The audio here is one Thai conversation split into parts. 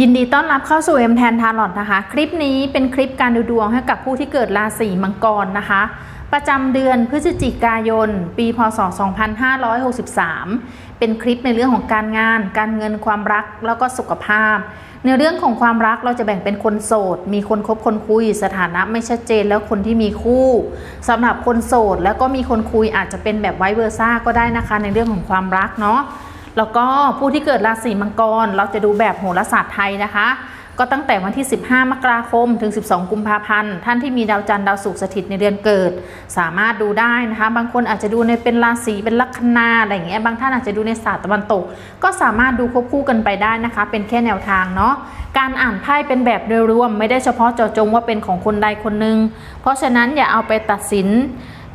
ยินดีต้อนรับเข้าสู่เอ็มแทนทาร์ลอตนะคะ คลิปนี้เป็นคลิปการดูดวงให้กับผู้ที่เกิดราศีมังกรนะคะ ประจำเดือนพฤศจิกายน ปีพศ 2563 เป็นคลิปในเรื่องของการงาน การเงินความรักแล้วก็สุขภาพ ในเรื่องของความรักเราจะแบ่งเป็นคนโสด มีคนคบคนคุย สถานะไม่ชัดเจนแล้วคนที่มีคู่สำหรับคนโสดแล้วก็มีคนคุยอาจจะเป็นแบบไวเวอร์ซ่าก็ได้นะคะ ในเรื่องของความรักเนาะ แล้วก็ผู้ที่เกิดราศีมังกร เราจะดูแบบโหราศาสตร์ไทยนะคะ ก็ตั้งแต่วันที่ 15 มกราคม ถึง 12 กุมภาพันธ์ ท่านที่มีดาวจันทร์ดาวศุกร์สถิตในเดือนเกิด สามารถดูได้นะคะ บางคนอาจจะดูในเป็นราศีเป็นลัคนาอะไรอย่างเงี้ย บางท่านอาจจะดูในศาสตร์ตะวันตก ก็สามารถดูควบคู่กันไปได้นะคะ เป็นแค่แนวทางเนาะการอ่านไพ่เป็นแบบโดยรวม ไม่ได้เฉพาะเจาะจงว่าเป็นของคนใดคนหนึ่งเพราะฉะนั้นอย่าเอาไปตัดสิน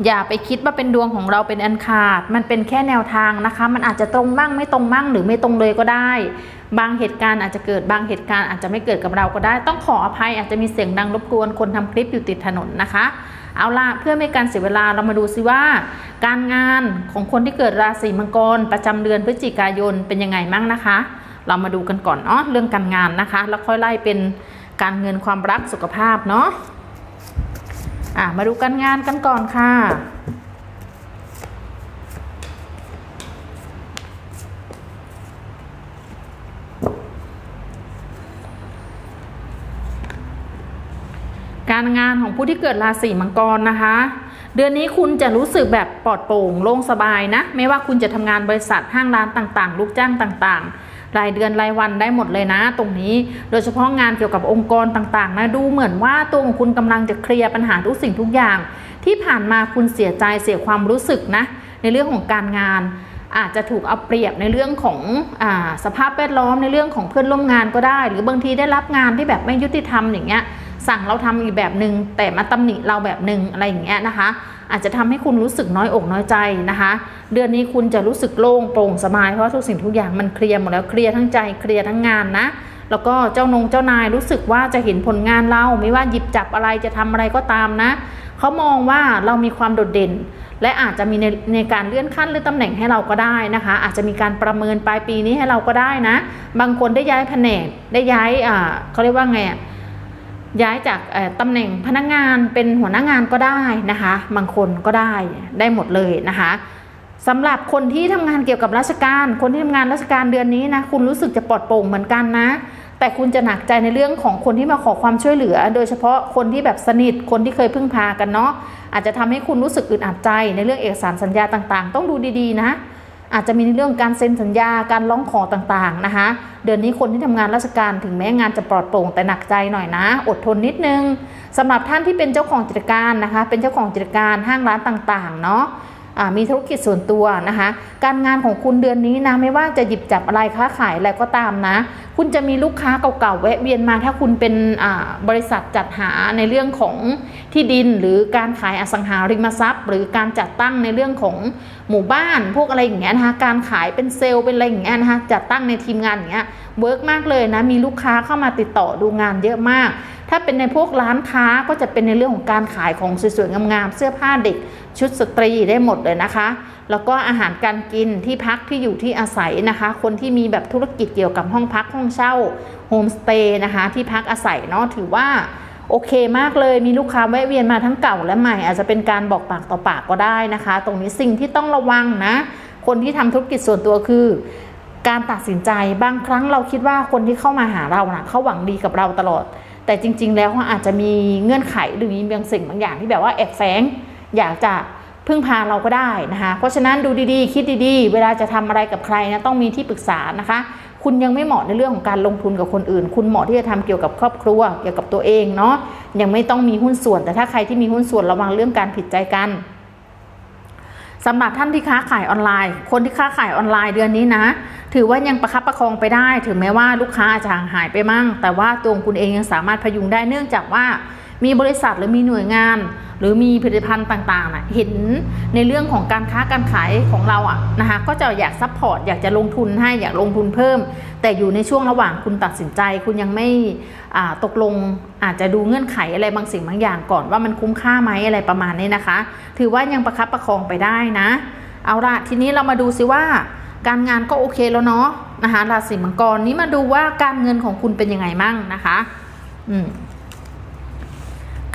อย่าไปคิดว่าเป็นดวงของเราเป็นอันขาด มันเป็นแค่แนวทางนะคะ มันอาจจะตรงบ้างไม่ตรงบ้างหรือไม่ตรงเลยก็ได้ บางเหตุการณ์อาจจะเกิดบางเหตุการณ์อาจจะไม่เกิดกับเราก็ได้ ต้องขออภัยอาจจะมีเสียงดังรบกวนคนทำคลิปอยู่ติดถนนนะคะ เอาล่ะเพื่อไม่ให้การเสียเวลาเรามาดูซิว่า การงานของคนที่เกิดราศีมังกร ประจำเดือนพฤศจิกายนเป็นยังไงมั่งนะคะ เรามาดูกันก่อนเนาะเรื่องการงานนะคะ แล้วค่อยไล่เป็นการเงินความรักสุขภาพเนาะ อะมาดูการงานกันก่อนค่ะ การงานของผู้ที่เกิดราศีมังกรนะคะ เดือนนี้คุณจะรู้สึกแบบปลอดโปร่งโล่งสบายนะ ไม่ว่าคุณจะทำงานบริษัทห้างร้านต่างๆ ลูกจ้างต่างๆ รายเดือนรายวันได้หมดเลยนะ ตรงนี้ โดยเฉพาะงานเกี่ยวกับองค์กรต่างๆนะดูเหมือนว่าตัวของคุณกำลังจะเคลียร์ปัญหาทุกสิ่งทุกอย่าง ที่ผ่านมาคุณเสียใจเสียความรู้สึกนะในเรื่องของการงานอาจจะถูกเอาเปรียบในเรื่องของอสภาพแวดล้อมในเรื่องของเพื่อนร่วมงานก็ได้ หรือบางทีได้รับงานที่แบบไม่ยุติธรรมอย่างเงี้ย สั่งเราทำอีกแบบหนึ่งแต่มาตำหนิเราแบบหนึ่งอะไรอย่างเงี้ยนะคะ อาจจะทำให้คุณรู้สึกน้อยอกน้อยใจนะคะ เดือนนี้คุณจะรู้สึกโล่งโปร่งสบายเพราะว่าทุกสิ่งทุกอย่างมันเคลียร์หมดแล้วเคลียร์ทั้งใจเคลียร์ทั้งงานนะแล้วก็เจ้านงเจ้านายรู้สึกว่าจะเห็นผลงานเราไม่ว่าหยิบจับอะไรจะทำอะไรก็ตามนะเขามองว่าเรามีความโดดเด่น และอาจจะมีในในการเลื่อนขั้นเลื่อตำแหน่งให้เราก็ได้นะคะ อาจจะมีการประเมินปลายปีนี้ให้เราก็ได้นะ บางคนได้ย้ายแผนกได้ย้ายอ่าเขาเรียกว่าไงอะ ย้ายจากตำแหน่งพนักงานเป็นหัวหน้างานก็ได้นะคะ บางคนก็ได้ได้หมดเลยนะคะสำหรับคนที่ทำงานเกี่ยวกับราชการ คนที่ทำงานราชการเดือนนี้นะคุณรู้สึกจะปลอดโปร่งเหมือนกันนะ แต่คุณจะหนักใจในเรื่องของคนที่มาขอความช่วยเหลือ โดยเฉพาะคนที่แบบสนิทคนที่เคยพึ่งพากันเนาะอาจจะทำให้คุณรู้สึกอึดอัดใจในเรื่องเอกสารสัญญาต่างๆ ต้องดูดีๆนะ อาจจะมีในเรื่องการเซ็นสัญญาการร้องขอต่างๆนะคะ เดือนนี้คนที่ทำงานราชการถึงแม้งานจะปลอดโปร่งแต่หนักใจหน่อยนะ อดทนนิดนึงสำหรับท่านที่เป็นเจ้าของกิจการนะคะ เป็นเจ้าของกิจการห้างร้านต่างๆเนาะ มีธุรกิจส่วนตัวนะคะ การงานของคุณเดือนนี้นะไม่ว่าจะหยิบจับอะไรค้าขายอะไรก็ตามนะ คุณจะมีลูกค้าเก่าๆแวะเวียนมาถ้าคุณเป็นบริษัทจัดหาในเรื่องของที่ดิน หรือการขายอสังหาริมทรัพย์ หรือการจัดตั้งในเรื่องของหมู่บ้าน พวกอะไรอย่างเงี้ยนะคะการขายเป็นเซลล์เป็นอะไรอย่างเงี้ยนะคะจัดตั้งในทีมงานอย่างเงี้ยเวิร์กมากเลยนะมีลูกค้าเข้ามาติดต่อดูงานเยอะมาก ถ้าเป็นในพวกร้านค้าก็จะเป็นในเรื่องของการขายของสวยๆงามๆเสื้อผ้าเด็ก ชุดสตรีได้หมดเลยนะคะ แล้วก็อาหารการกินที่พักที่อยู่ที่อาศัยนะคะ คนที่มีแบบธุรกิจเกี่ยวกับห้องพักห้องเช่าโฮมสเตย์นะคะที่พักอาศัยเนาะถือว่าโอเคมากเลยมีลูกค้าแวะเวียนมาทั้งเก่าและใหม่อาจจะเป็นการบอกปากต่อปากก็ได้นะคะ ตรงนี้สิ่งที่ต้องระวังนะ คนที่ทำธุรกิจส่วนตัวคือ การตัดสินใจบางครั้งเราคิดว่าคนที่เข้ามาหาเรานะเขาหวังดีกับเราตลอด แต่จริง ๆ แล้วเขาอาจจะมีเงื่อนไขหรือมีบางสิ่งบางอย่างที่แบบว่าแอบแฝงอยากจะพึ่งพาเราก็ได้นะคะ เพราะฉะนั้นดูดีๆ คิดดีๆ เวลาจะทำอะไรกับใครนะต้องมีที่ปรึกษานะคะ คุณยังไม่เหมาะในเรื่องของการลงทุนกับคนอื่น คุณเหมาะที่จะทำเกี่ยวกับครอบครัวเกี่ยวกับตัวเองเนาะยังไม่ต้องมีหุ้นส่วน แต่ถ้าใครที่มีหุ้นส่วนระวังเรื่องการผิดใจกัน สำหรับท่านที่ค้าขายออนไลน์ คนที่ค้าขายออนไลน์เดือนนี้นะ ถือว่ายังประคับประคองไปได้ ถึงแม้ว่าลูกค้าอาจจะห่างหายไปมั่ง แต่ว่าตัวคุณเองยังสามารถพยุงได้เนื่องจากว่า มีบริษัทหรือมีหน่วยงาน หรือมีผลิตภัณฑ์ต่างๆนะเห็นในเรื่องของการค้าการขายของเราอะนะคะก็จะอยากซัพพอร์ตอยากจะลงทุนให้อยากลงทุนเพิ่ม แต่อยู่ในช่วงระหว่างคุณตัดสินใจ คุณยังไม่ตกลงอาจจะดูเงื่อนไขอะไรบางสิ่งบางอย่างก่อนว่ามันคุ้มค่าไหมอะไรประมาณนี้นะคะ ถือว่ายังประคับประคองไปได้นะ เอาละทีนี้เรามาดูซิว่าการงานก็โอเคแล้วเนาะนะคะราศีมังกรนี้มาดูว่าการเงินของคุณเป็นยังไงมั่งนะคะ อืม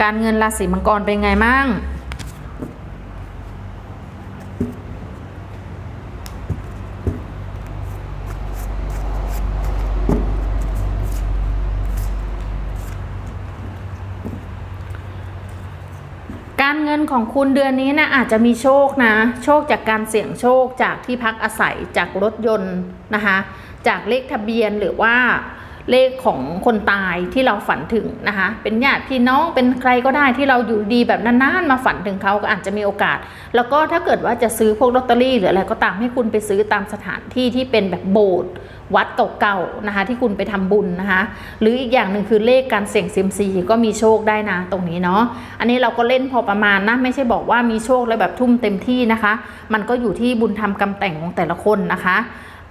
การเงินราศีมังกรเป็นไงมั่งการเงินของคุณเดือนนี้นะอาจจะมีโชคนะ โชคจากการเสี่ยงโชคจากที่พักอาศัยจากรถยนต์นะคะ จากเลขทะเบียนหรือว่า เลขของคนตายที่เราฝันถึงนะคะ เป็นญาติพี่น้องเป็นใครก็ได้ที่เราอยู่ดีแบบนานๆมาฝันถึงเขาก็อาจจะมีโอกาส แล้วก็ถ้าเกิดว่าจะซื้อพวกลอตเตอรี่หรืออะไรก็ตามให้คุณไปซื้อตามสถานที่ที่เป็นแบบโบสถ์วัดเก่าๆนะคะ ที่คุณไปทำบุญนะคะ หรืออีกอย่างหนึ่งคือเลขการเสี่ยงเซียมซีก็มีโชคได้นะตรงนี้เนาะอันนี้เราก็เล่นพอประมาณนะไม่ใช่บอกว่ามีโชคแล้วแบบทุ่มเต็มที่นะคะ มันก็อยู่ที่บุญทำกรรมแต่งของแต่ละคนนะคะ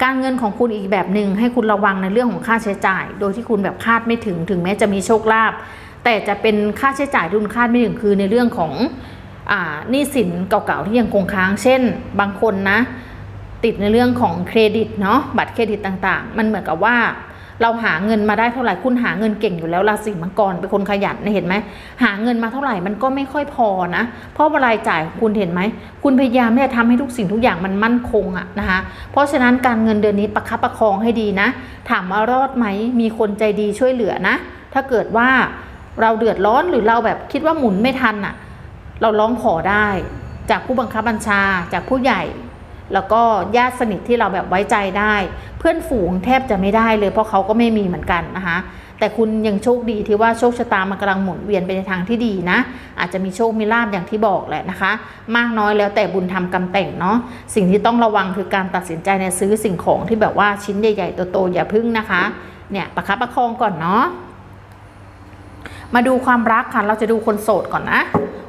การเงินของคุณอีกแบบหนึ่งให้คุณระวังในเรื่องของค่าใช้จ่าย โดยที่คุณแบบคาดไม่ถึงถึงแม้จะมีโชคลาภแต่จะเป็นค่าใช้จ่ายที่คุณคาดไม่ถึงคือในเรื่องของหนี้สินเก่าๆที่ยังคงค้าง เช่น บางคนนะ ติดในเรื่องของเครดิตเนาะบัตรเครดิตต่างๆ มันเหมือนกับว่า เราหาเงินมาได้เท่าไหร่คุณหาเงินเก่งอยู่แล้วราศีมังกรเป็นคนขยันนะเห็นไหมหาเงินมาเท่าไหร่มันก็ไม่ค่อยพอนะ เพราะว่ารายจ่ายคุณเห็นไหมคุณพยายามที่จะทำให้ทุกสิ่งทุกอย่างมันมั่นคงอะนะคะเพราะฉะนั้นการเงินเดือนนี้ประคับประคองให้ดีนะ ถามว่ารอดไหมมีคนใจดีช่วยเหลือนะ ถ้าเกิดว่าเราเดือดร้อนหรือเราแบบคิดว่าหมุนไม่ทันอะเราร้องขอได้ จากผู้บังคับบัญชาจากผู้ใหญ่แล้วก็ญาติสนิทที่เราแบบไว้ใจได้เพื่อนฝูงแทบจะไม่ได้เลย เพราะเขาก็ไม่มีเหมือนกันนะคะแต่คุณยังโชคดีที่ว่าโชคชะตามันกำลังหมุนเวียนไปในทางที่ดีนะ อาจจะมีโชคมีลาบอย่างที่บอกแหละนะคะ มากน้อยแล้วแต่บุญทำกรรมแต่งเนาะสิ่งที่ต้องระวังคือการตัดสินใจในซื้อสิ่งของที่แบบว่าชิ้นใหญ่ๆโตๆอย่าพึ่งนะคะเนี่ยประคับประคองก่อนเนาะมาดูความรักค่ะเราจะดูคนโสดก่อนนะ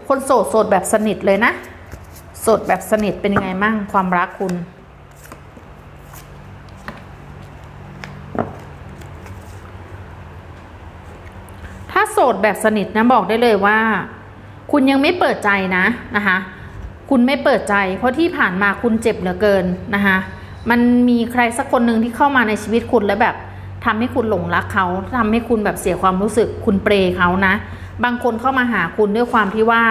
คนโสดโสดแบบสนิทเลยนะ โสดแบบสนิทเป็นยังไงมั่งความรักคุณ ถ้าโส ดแบบสนิทนะบอกได้เลยว่า คุณยังไม่เปิดใจนะนะคะคุณไม่เปิดใจ เพราะที่ผ่านมาคุณเจ็บเหลือเกินนะคะมันมีใครสักคนหนึ่งที่เข้ามาในชีวิตคุณแล้วแบบทำให้คุณหลงรักเขาทำให้คุณแบบเสียความรู้สึก คุณเปรย์เขานะ บางคนเข้ามาหาคุณด้วยความที่ว่า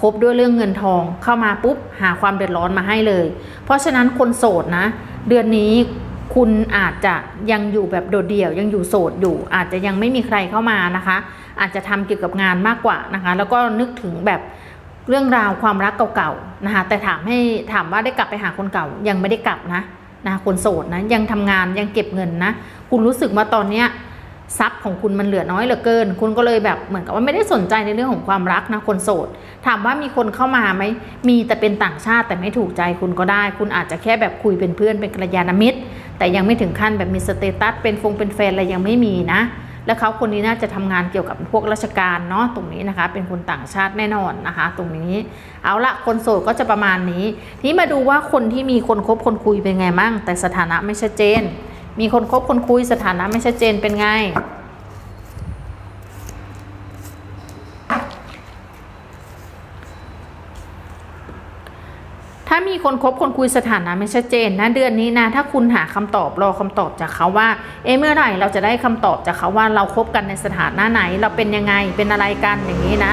คบด้วยเรื่องเงินทองเข้ามาปุ๊บหาความเดือดร้อนมาให้เลย เพราะฉะนั้นคนโสดนะ เดือนนี้ คุณอาจจะยังอยู่แบบโดดเดี่ยว ยังอยู่โสดอยู่ อาจจะยังไม่มีใครเข้ามานะคะ อาจจะทำเกี่ยวกับงานมากกว่านะคะ แล้วก็นึกถึงแบบเรื่องราวความรักเก่าๆนะคะ แต่ถามให้ถามว่าได้กลับไปหาคนเก่ายังไม่ได้กลับนะนะคนโสดนะยังทำงานยังเก็บเงินนะ คุณรู้สึกว่าตอนเนี้ยทรัพย์ของคุณมันเหลือน้อยเหลือเกิน คุณก็เลยแบบเหมือนกับว่าไม่ได้สนใจในเรื่องของความรักนะคนโสด ถามว่ามีคนเข้ามาไหมมีแต่เป็นต่างชาติแต่ไม่ถูกใจคุณก็ได้ คุณอาจจะแค่แบบคุยเป็นเพื่อนเป็นกัลยาณมิตร แต่ยังไม่ถึงขั้นแบบมีสเตตัสเป็นฟงเป็นแฟนอะไรยังไม่มีนะ แล้วเขาคนนี้น่าจะทำงานเกี่ยวกับพวกราชการเนาะตรงนี้นะคะ เป็นคนต่างชาติแน่นอนนะคะ ตรงนี้เอาละคนโสดก็จะประมาณนี้ทีนี้มาดูว่าคนที่มีคนคบคนคุยเป็นไงมั่งแต่สถานะไม่ชัดเจน มีคนคบคนคุยสถานะไม่ชัดเจนเป็นไง ถ้ามีคนคบคนคุยสถานะไม่ชัดเจนนะเดือนนี้นะถ้าคุณหาคำตอบรอคำตอบจากเขาว่า เอะเมื่อไหร่เราจะได้คำตอบจากเขาว่าเราคบกันในสถานะไหน เราเป็นยังไงเป็นอะไรกันอย่างนี้นะ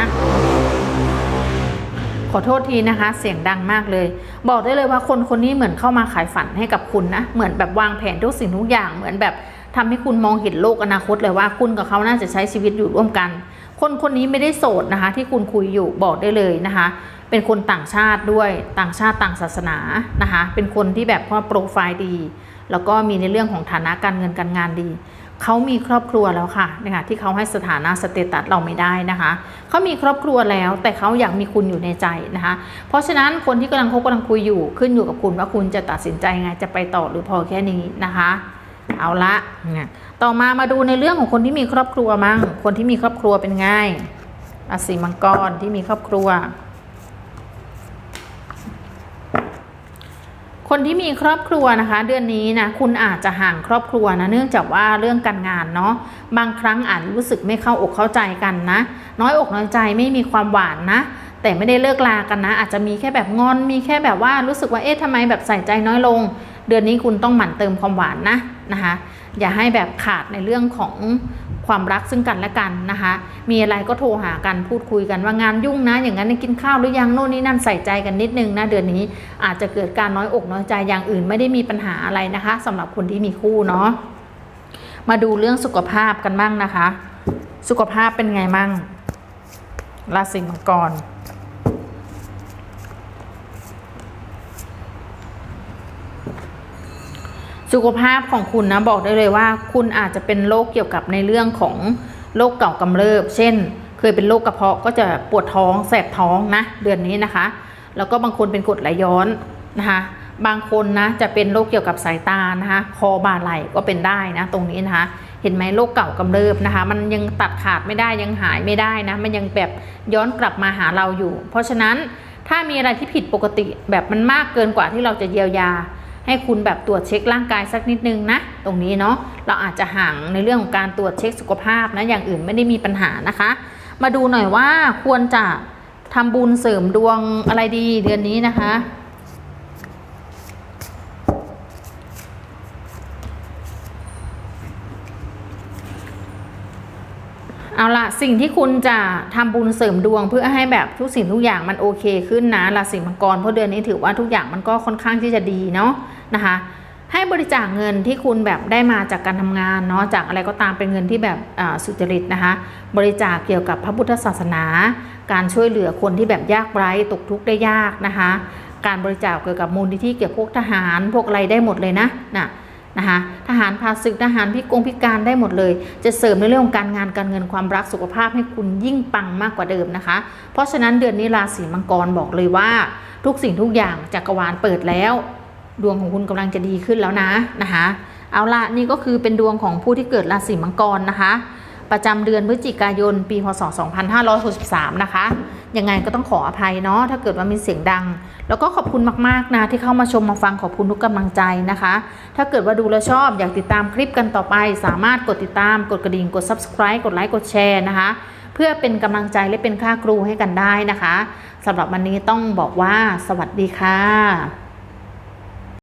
ขอโทษทีนะคะ เสียงดังมากเลย บอกได้เลยว่าคนคนนี้เหมือนเข้ามาขายฝันให้กับคุณนะ เหมือนแบบวางแผนทุกสิ่งทุกอย่าง เหมือนแบบทำให้คุณมองเห็นโลกอนาคตเลยว่าคุณกับเขาน่าจะใช้ชีวิตอยู่ร่วมกัน คนคนนี้ไม่ได้โสดนะคะ ที่คุณคุยอยู่บอกได้เลยนะคะ เป็นคนต่างชาติด้วยต่างชาติต่างศาสนานะคะเป็นคนที่แบบว่าโปรไฟล์ดี แล้วก็มีในเรื่องของฐานะการเงินการงานดีเขามีครอบครัวแล้วค่ะนะคะที่เขาให้สถานะสเตตัสเราไม่ได้นะคะเขามีครอบครัวแล้วแต่เขาอยากมีคุณอยู่ในใจนะคะ เพราะฉะนั้นคนที่กำลังคบกำลังคุยอยู่ขึ้นอยู่กับคุณว่าคุณจะตัดสินใจไงจะไปต่อหรือพอแค่นี้นะคะ เอาละเนี่ยต่อมามาดูในเรื่องของคนที่มีครอบครัวมั่งคนที่มีครอบครัวเป็นไงราศีมังกรที่มีครอบครัว คนที่มีครอบครัวนะคะ เดือนนี้นะคุณอาจจะห่างครอบครัวนะเนื่องจากว่าเรื่องการงานเนาะบางครั้งอาจรู้สึกไม่เข้าอกเข้าใจกันนะ น้อยอกน้อยใจไม่มีความหวานนะ แต่ไม่ได้เลิกลากันนะ อาจจะมีแค่แบบงอนมีแค่แบบว่ารู้สึกว่าเอ๊ะทำไมแบบใส่ใจน้อยลง เดือนนี้คุณต้องหมั่นเติมความหวานนะนะคะ อย่าให้แบบขาดในเรื่องของ ความรักซึ่งกันและกันนะคะ มีอะไรก็โทรหากันพูดคุยกันว่างานยุ่งนะ อย่างนั้นกินข้าวหรือยังโน่นนี่นั่นใส่ใจกันนิดนึงนะเดือนนี้อาจจะเกิดการน้อยอกน้อยใจอย่างอื่นไม่ได้มีปัญหาอะไรนะคะสำหรับคนที่มีคู่เนาะมาดูเรื่องสุขภาพกันบ้างนะคะ สุขภาพเป็นไงมั่งราศีมังกร สุขภาพของคุณนะบอกได้เลยว่า คุณอาจจะเป็นโรคเกี่ยวกับในเรื่องของโรคเก่ากำเริบ เช่น เคยเป็นโรคกระเพาะก็จะปวดท้องแสบท้องนะ เดือนนี้นะคะ แล้วก็บางคนเป็นกรดไหลย้อนนะคะบางคนนะจะเป็นโรคเกี่ยวกับสายตานะคะคอบ่าไหล่ก็เป็นได้นะตรงนี้นะคะ เห็นไหมโรคเก่ากำเริบนะคะ มันยังตัดขาดไม่ได้ยังหายไม่ได้นะ มันยังแบบย้อนกลับมาหาเราอยู่ เพราะฉะนั้นถ้ามีอะไรที่ผิดปกติแบบมันมากเกินกว่าที่เราจะเยียวยา ให้คุณแบบตรวจเช็คร่างกายสักนิดนึงนะ ตรงนี้เนาะเราอาจจะห่างในเรื่องของการตรวจเช็คสุขภาพนะ อย่างอื่นไม่ได้มีปัญหานะคะ มาดูหน่อยว่าควรจะทำบุญเสริมดวงอะไรดีเดือนนี้นะคะเอาละสิ่งที่คุณจะทำบุญเสริมดวงเพื่อให้แบบทุกสิ่งทุกอย่างมันโอเคขึ้นนะราศีมังกรเพราะเดือนนี้ถือว่าทุกอย่างมันก็ค่อนข้างที่จะดีเนาะ นะคะ ให้บริจาคเงินที่คุณแบบได้มาจากการทำงานเนาะจากอะไรก็ตามเป็นเงินที่แบบอ่าสุจริตนะคะ บริจาคเกี่ยวกับพระพุทธศาสนา การช่วยเหลือคนที่แบบยากไร้ตกทุกข์ได้ยากนะคะ การบริจาคเกี่ยวกับมูลนิธิเกี่ยวกับพวกทหารพวกอะไรได้หมดเลยนะน่ะนะคะทหารพาศึกทหารพิกงพิการได้หมดเลย จะเสริมในเรื่องของการงานการเงินความรักสุขภาพให้คุณยิ่งปังมากกว่าเดิมนะคะ เพราะฉะนั้นเดือนนี้ราศีมังกรบอกเลยว่า ทุกสิ่งทุกอย่างจักรวาลเปิดแล้ว ดวงของคุณกำลังจะดีขึ้นแล้วนะนะคะ เอาละนี่ก็คือเป็นดวงของผู้ที่เกิดราศีมังกรนะคะ ประจำเดือนพฤศจิกายน ปีพศ 2563 นะคะ ยังไงก็ต้องขออภัยเนาะถ้าเกิดว่ามีเสียงดัง แล้วก็ขอบคุณมากๆนะที่เข้ามาชมมาฟังขอบคุณทุกกำลังใจนะคะ ถ้าเกิดว่าดูแล้วชอบอยากติดตามคลิปกันต่อไป สามารถกดติดตามกดกระดิ่งกด subscribe กดไลค์กดแชร์นะคะเพื่อเป็นกำลังใจและเป็นค่าครูให้กันได้นะคะสำหรับวันนี้ต้องบอกว่า สวัสดีค่ะ